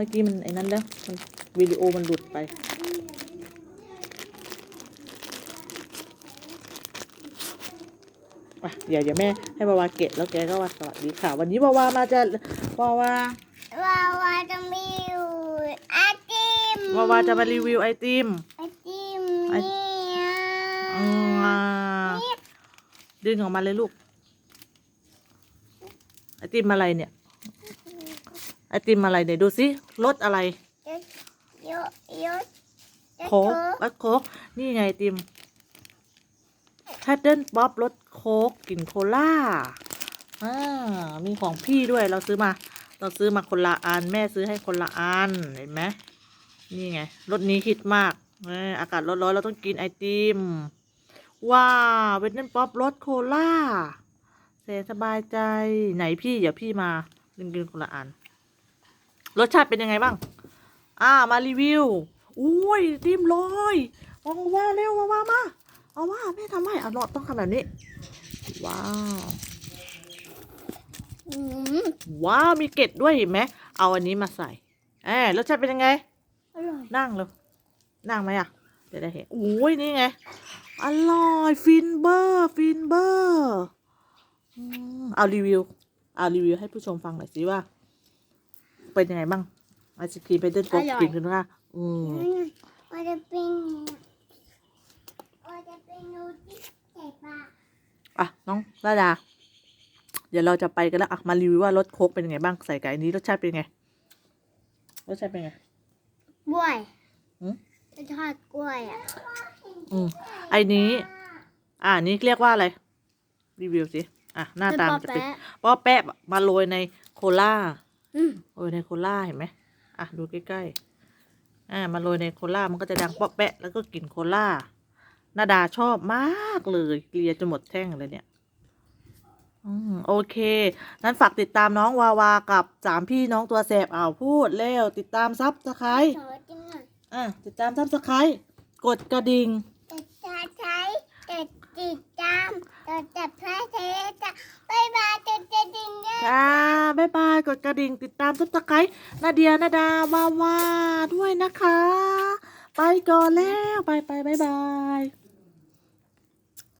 มื่อกี้มันไอ้นั้นแล้วมันวิดีโอมันหลุดไป อะเดี๋ยวเดี๋ยวแม่ให้วาวาเกะแล้วแกก็ว่าสวัสดีค่ะ วันนี้วาวามาจะวาวาวาวาจะมีอยู่ไอติมวาวาจะมารีวิวไอติม ไอติมไอเนี่ยอืมอ่าดึงออกมาเลยลูก ไอติมอะไรเนี่ย ไอติมอะไรเนี่ยดูสิรสอะไรเยอะเยอะโค้กรสโค้กนี่ไงไอติมแพดเดิลป๊อปรสโค้กกลิ่นโคล่าอ่ามีของพี่ด้วยเราซื้อมา เราซื้อมาคนละอันแม่ซื้อให้คนละอันเห็นไหมนี่ไงรสนี้ฮิตมากเอออากาศร้อนๆเราต้องกินไอติมว้าวเวทเนนป๊อปรสโคล่าเสนสบายใจไหนพี่เดี๋ยวพี่มากินกินคนละอัน รสชาติเป็นยังไงบ้าง อ่า มารีวิว อุ้ยติมลอยเอาว่าเร็วมาว่ามา เอาว่าแม่ทำให้เอาเราต้องทำแบบนี้ ว้าว อืมว้าว มีเกล็ดด้วยเห็นไหม เอาอันนี้มาใส่เออรสชาติเป็นยังไง อร่อย นั่งเลยนั่งไหมอะจะได้เห็นอุ้ยนี่ไง อร่อย ฟินเบอร์ ฟินเบอร์อืมเอารีวิว เอารีวิวให้ผู้ชมฟังหน่อยสิว่า เป็นยังไงบ้างไอศครีมไปเดินกบกินกันว่าอืมว่าจะเป็นว่าจะเป็นนูที่ใส่ปลาอะน้องระดา เดี๋ยวเราจะไปกันแล้วอะมารีวิวว่ารสโค้กเป็นยังไงบ้างใส่ไก่นี้รสชาติเป็นยังไงรสชาติเป็นยังไง กล้วยหืมทอดกล้วยอะอืมไอ้นี้ อ่านี้เรียกว่าอะไร รีวิวสิอะหน้าตามนจะเป็นป้อแปะมาโรยในโคล่าอืม โรยในโคล่าเห็นไหมอะดูใกล้ๆอ่ามาโรยในโคล่ามันก็จะดังเปาะแปะแล้วก็กลิ่นโคล่านาดาชอบมากเลยเกลียจนหมดแท่งเลยเนี่ยอืมโอเค นั้นฝากติดตามน้องวาวากับสามพี่น้องตัวแสบอ้าวพูดเร็วติดตามซับสไครขอจิ้มหน่อยอะติดตามซับสไครกดกระดิ่งจะใช้ใช้จะติดตามจะจับพ กดกระดิ่งติดตามซับสไครนาเดียนาดาวาวาด้วยนะคะ ไปก่อนแล้ว ไปไปบายบาย